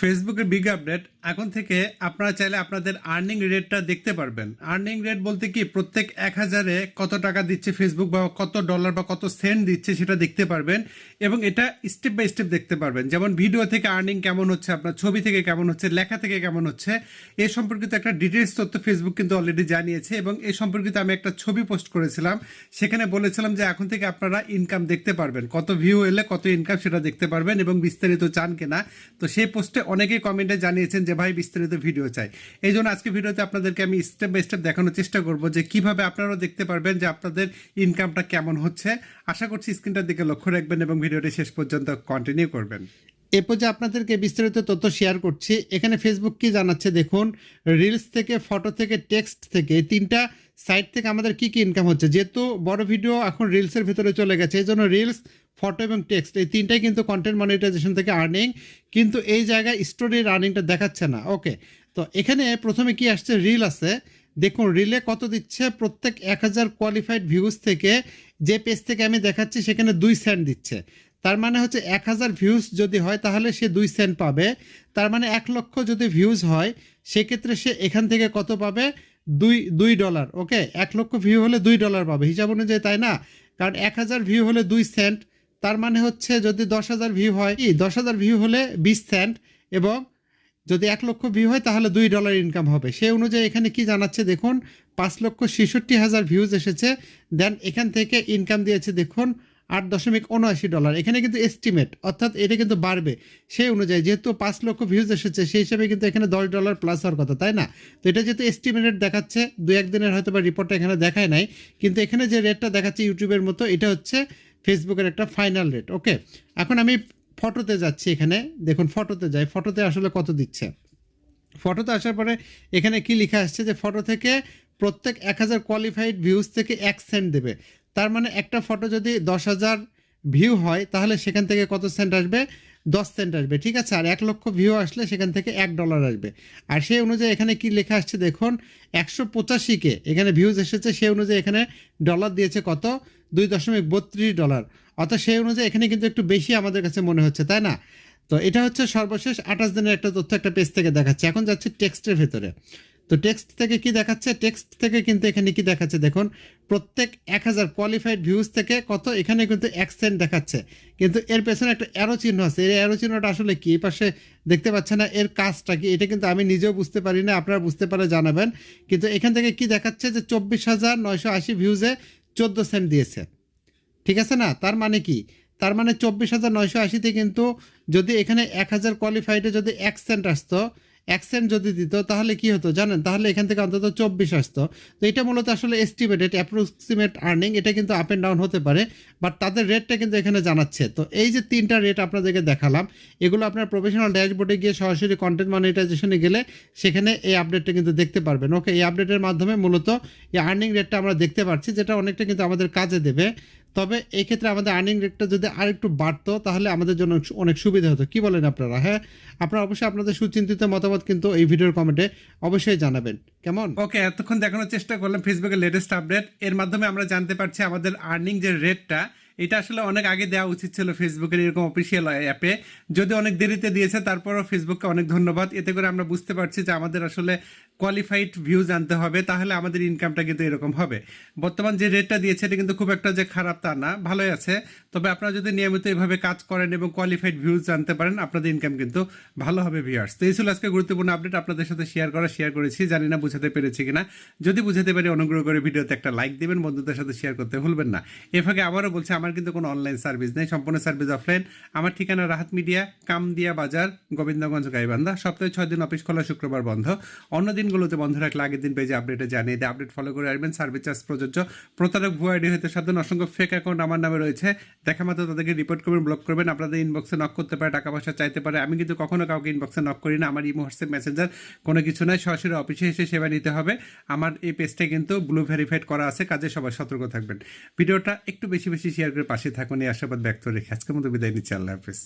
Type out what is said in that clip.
ফেসবুকের big update এখন থেকে আপনারা চাইলে আপনাদের আর্নিং রেটটা দেখতে পারবেন। আর্নিং রেট বলতে কি, প্রত্যেক এক হাজারে কত টাকা দিচ্ছে ফেসবুক বা কত ডলার বা কত সেন্ট দিচ্ছে সেটা দেখতে পারবেন এবং এটা স্টেপ বাই স্টেপ দেখতে পারবেন। যেমন ভিডিও থেকে আর্নিং কেমন হচ্ছে, আপনার ছবি থেকে কেমন হচ্ছে, লেখা থেকে কেমন হচ্ছে, এ সম্পর্কিত একটা ডিটেলস তথ্য ফেসবুক কিন্তু অলরেডি জানিয়েছে এবং এ সম্পর্কিত আমি একটা ছবি পোস্ট করেছিলাম। সেখানে বলেছিলাম যে এখন থেকে আপনারা ইনকাম দেখতে পারবেন। কত ভিউ এলে কত ইনকাম সেটা দেখতে পারবেন এবং বিস্তারিত চান কিনা তো সেই পোস্টে অনেকেই কমেন্টে জানিয়েছেন যে, ভাই, বিস্তারিত ভিডিও চাই। এই জন্য আজকে ভিডিওতে আপনাদেরকে আমি স্টেপ বাই স্টেপ দেখানোর চেষ্টা করব যে, কীভাবে আপনারাও দেখতে পারবেন যে, আপনাদের ইনকামটা কেমন হচ্ছে। আশা করছি স্ক্রিনটার দিকে লক্ষ্য রাখবেন এবং ভিডিওটি শেষ পর্যন্ত কন্টিনিউ করবেন। এরপর যে আপনাদেরকে বিস্তারিত তথ্য শেয়ার করছি। এখানে ফেসবুক কি জানাচ্ছে? দেখুন রিলস থেকে ফটো থেকে টেক্সট থেকে তিনটা সাইট থেকে আমাদের কি কি ইনকাম হচ্ছে? যেহেতু বড় ভিডিও এখন রিলসের ভিতরে চলে গেছে, এই জন্য রিলস ফটো এবং টেক্সট এই তিনটাই কিন্তু কন্টেন্ট মনিটাইজেশন থেকে আর্নিং কিন্তু এই জায়গায় স্টোরির আর্নিংটা দেখাচ্ছে না। ওকে তো এখানে প্রথমে কি আসছে? রিল আছে। দেখুন রিলে কত দিচ্ছে? প্রত্যেক এক হাজার কোয়ালিফাইড ভিউজ থেকে যে পেজ থেকে আমি দেখাচ্ছি, সেখানে দুই সেন্ট দিচ্ছে। তার মানে হচ্ছে এক হাজার ভিউজ যদি হয়, তাহলে সে দুই সেন্ট পাবে। তার মানে এক লক্ষ যদি ভিউজ হয়, সেক্ষেত্রে সে এখান থেকে কত পাবে? দুই দুই ডলার ওকে এক লক্ষ ভিউ হলে দুই ডলার পাবে। হিসাব অনুযায়ী তাই না? কারণ এক হাজার ভিউ হলে দুই সেন্ট তার মানে হচ্ছে যদি দশ হাজার ভিউ হয়, কি? দশ হাজার ভিউ হলে বিশ সেন্ট এবং যদি এক লক্ষ ভিউ হয়, তাহলে দুই ডলার ইনকাম হবে। সেই অনুযায়ী এখানে কি জানাচ্ছে দেখুন, পাঁচ লক্ষ ছেষট্টি হাজার ভিউজ এসেছে। দেন এখান থেকে ইনকাম দিয়েছে দেখুন আট দশমিক উনআশি ডলার। এখানে কিন্তু এস্টিমেট অর্থাৎ এটা কিন্তু বাড়বে। সেই অনুযায়ী যেহেতু পাঁচ লক্ষ ভিউজ এসেছে, সেই হিসাবে কিন্তু এখানে দশ ডলার প্লাস হওয়ার কথা, তাই না? তো এটা যেহেতু এস্টিমেটেড দেখাচ্ছে, দু একদিনের হয়তো বা রিপোর্টটা এখানে দেখায় নাই, কিন্তু এখানে যে রেটটা দেখাচ্ছে ইউটিউবের মতো, এটা হচ্ছে ফেসবুকের একটা ফাইনাল রেট ওকে এখন আমি ফটোতে যাচ্ছি এখানে, দেখুন ফটোতে যাই ফটোতে আসলে কত দিচ্ছে? ফটোতে আসার পরে এখানে কি লেখা আসছে যে ফটো থেকে প্রত্যেক এক হাজার কোয়ালিফাইড ভিউজ থেকে এক সেন্ট দেবে। তার মানে একটা ফটো যদি দশ হাজার ভিউ হয়, তাহলে সেখান থেকে কত সেন্ট আসবে? দশ সেন্ট আসবে, ঠিক আছে? আর এক লক্ষ ভিউ আসলে সেখান থেকে এক ডলার আসবে। আর সেই অনুযায়ী এখানে কি লেখা আসছে দেখুন? একশো পঁচাশিকে এখানে ভিউজ এসেছে, সেই অনুযায়ী এখানে ডলার দিয়েছে কত? দুই দশমিক বত্রিশ ডলার অর্থাৎ সেই অনুযায়ী এখানে কিন্তু একটু বেশি আমাদের কাছে মনে হচ্ছে, তাই না? তো এটা হচ্ছে সর্বশেষ আঠাশ দিনের একটা তথ্য একটা পেজ থেকে দেখাচ্ছে। এখন যাচ্ছে টেক্সটের ভেতরে। তো টেক্সট থেকে কি দেখাচ্ছে? টেক্সট থেকে কিন্তু এখানে কি দেখাচ্ছে? দেখুন, প্রত্যেক এক হাজার কোয়ালিফাইড ভিউজ থেকে কত? এখানে কিন্তু এক সেন্ট দেখাচ্ছে। কিন্তু এর পেছনে একটা অ্যারো চিহ্ন আছে। এর অ্যারো চিহ্নটা আসলে কি? এই পাশে দেখতে পাচ্ছে না, এর কাজটা কি? এটা কিন্তু আমি নিজেও বুঝতে পারি না, আপনারা বুঝতে পারে জানাবেন। কিন্তু এখান থেকে কি দেখাচ্ছে যে চব্বিশ হাজার নয়শো আশি ভিউজে চোদ্দ সেন্ট দিয়েছে। ঠিক আছে না? তার মানে কি? তার মানে চব্বিশ হাজার নয়শো আশিতে কিন্তু যদি এখানে এক হাজার কোয়ালিফাইডে যদি এক সেন্ট আসতো এক সেন্ট যদি দিত, তাহলে কি হতো জানেন? তাহলে এখান থেকে অন্তত চব্বিশ আসতো। তো এটা মূলত আসলে এস্টিমেটেড অ্যাপ্রক্সিমেট আর্নিং এটা কিন্তু আপ অ্যান্ড ডাউন হতে পারে বাট তাদের রেটটা কিন্তু এখানে জানাচ্ছে। তো এই যে তিনটা রেট আপনাদেরকে দেখালাম, এগুলো আপনার প্রফেশনাল ড্যাশবোর্ডে গিয়ে সরাসরি কন্টেন্ট মনিটাইজেশনে গেলে সেখানে এই আপডেটটা কিন্তু দেখতে পারবেন। ওকে এই আপডেটের মাধ্যমে মূলত এই আর্নিং রেটটা আমরা দেখতে পাচ্ছি যেটা অনেকটা কিন্তু আমাদের কাজে দেবে। তবে এই ক্ষেত্রে আমাদের আর্নিং রেটটা যদি আর একটু বাড়তো, তাহলে আমাদের জন্য অনেক সুবিধা হতো। কি বলেন আপনারা? হ্যাঁ আপনারা অবশ্যই আপনাদের সুচিন্তিত মতামত কিন্তু এই ভিডিওর কমেন্টে অবশ্যই জানাবেন। কেমন? ওকে এতক্ষণ দেখানোর চেষ্টা করলাম ফেসবুকের লেটেস্ট আপডেট এর মাধ্যমে আমরা জানতে পারছি আমাদের আর্নিং যে রেটটা এটা আসলে অনেক আগে দেওয়া উচিত ছিল ফেসবুকের এরকম অফিসিয়াল অ্যাপে যদি অনেক দেরিতে দিয়েছে, তারপরও ফেসবুককে অনেক ধন্যবাদ। এতে করে আমরা বুঝতে পারছি যে আমাদের আসলে কোয়ালিফাইড ভিউজ আনতে হবে, তাহলে আমাদের ইনকামটা কিন্তু এরকম হবে। বর্তমান যে রেটটা দিয়েছে, এটা কিন্তু খুব একটা যে খারাপ তা না, ভালোই আছে। তবে আপনারা যদি নিয়মিত এভাবে কাজ করেন এবং কোয়ালিফাইড ভিউজ জানতে পারেন, আপনাদের ইনকাম কিন্তু ভালো হবে ভিউয়ার্স তো এই ছিল আজকে গুরুত্বপূর্ণ আপডেট আপনাদের সাথে শেয়ার করা শেয়ার করেছি, জানি না বুঝাতে পেরেছি কিনা। যদি বুঝাতে পারি, অনুগ্রহ করে ভিডিওতে একটা লাইক দিবেন, বন্ধুদের সাথে শেয়ার করতে ভুলবেন না। এ ফাঁকে আবারও বলছি, আমার কিন্তু কোনো অনলাইন সার্ভিস নেই, সম্পূর্ণ সার্ভিস অফলাইন আমার ঠিকানা রাহাত মিডিয়া কামদিয়া বাজার, গোবিন্দগঞ্জ, গাইবান্ধা। সপ্তাহে ছয় দিন অফিস খোলা, শুক্রবার বন্ধ। অন্য দিনগুলোতে বন্ধ রাখলে আগের দিন পেজে আপডেটে জানিয়ে দেয়। আপডেট ফলো করে আসবেন সার্ভিস চার্জ প্রযোজ্য। প্রতারক ভুয়া আইডি হতে সাধারণ অসংখ্য ফেক অ্যাকাউন্ট আমার নামে রয়েছে। দেখা মাত্র তাদেরকে রিপোর্ট করবেন ব্লক করবেন। আপনাদের ইনবক্সে নক করতে পারে, টাকা পয়সা চাইতে পারে। আমি কিন্তু কখনো কাউকে ইনবক্সে নক করি না। আমার ইমো হোয়াটসঅ্যাপ মেসেঞ্জার কোনো কিছু নয় সরাসরি অফিসে এসে সেবা নিতে হবে। আমার এই পেজটা কিন্তু ব্লু ভেরিফাইড করা আছে। কাজে সবাই সতর্ক থাকবেন। ভিডিওটা একটু বেশি বেশি শেয়ার করে পাশে থাকুন। এই আশাবাদ ব্যক্ত রেখে আজকের মতো বিদায় নিচ্ছি। আল্লাহ হাফিজ।